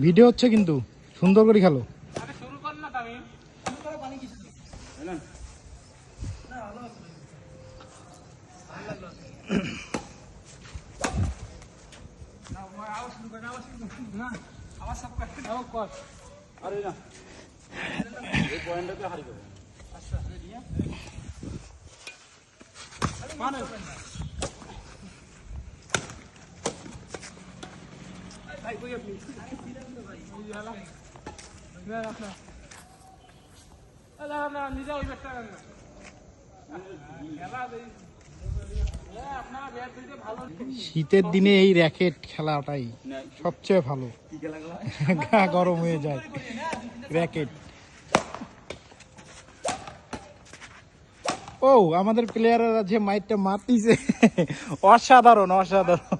Video হচ্ছে কিন্তু সুন্দর করে খেলো। আরে শুরু কর না তুমি আরে না এই পয়েন্টটাকে হারিয়ে দেবো মানে ভাই কই আপনি এই যে হালা। না, না, না। এ, না, না, নিজে ওই ব্যাটটা নেন না। খেলা দেই। এ, আপনারা ব্যাট দিতে ভালো শীতের দিনে এই র্যাকেট খেলাটাই সবচেয়ে ভালো। গা গরম হয়ে যায়। র্যাকেট। ও, আমাদের প্লেয়াররা যে মাইটটা মাতিছে অসাধারণ অসাধারণ।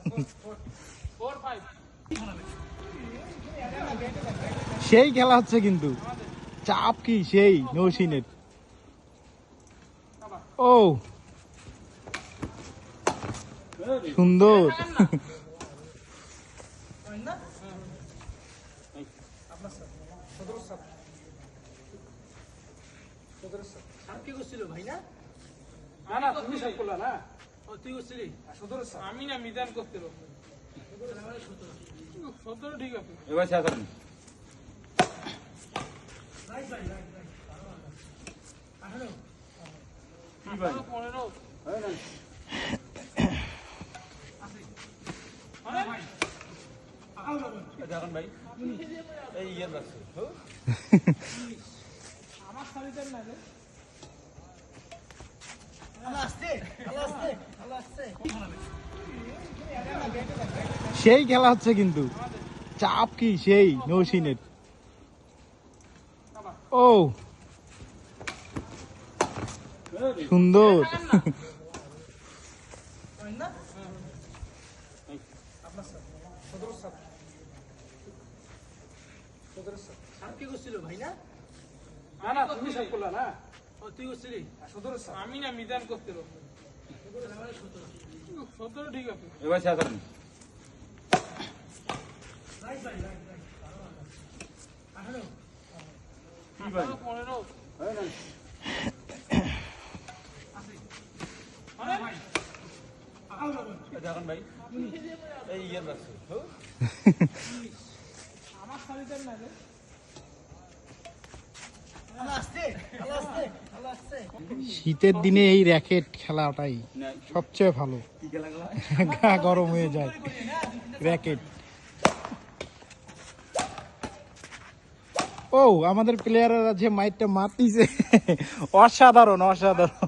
সেই খেলা হচ্ছে কিন্তু। চাপ কি সেই নৌসিনের। ও। সুন্দর। আমি না মিজান করছিল সতেরো ঠিক আছে এবার শেষ আপনি কি ভাই আঠারো, পনেরো এই নেন। আরে, এই সেই খেলা হচ্ছে কিন্তু। চাপ কি সেই? নৌসিনের ও সুন্দর কি করছিল ভাই না না না তুমি সব করলা না ও তুই সতেরো আমি না মিজান করছিল সতেরো ঠিক আছে এবার পনেরো এই নেন। আরে, এই দেখেন ভাই? এই ইয়ের লাগছে আমার শাড়িটার না শীতের দিনে এই র্যাকেট খেলাটাই সবচেয়ে ভালো। গা গরম হয়ে যায়। র্যাকেট। ও আমাদের প্লেয়াররা যে মাইটটা মাতিছে অসাধারণ অসাধারণ।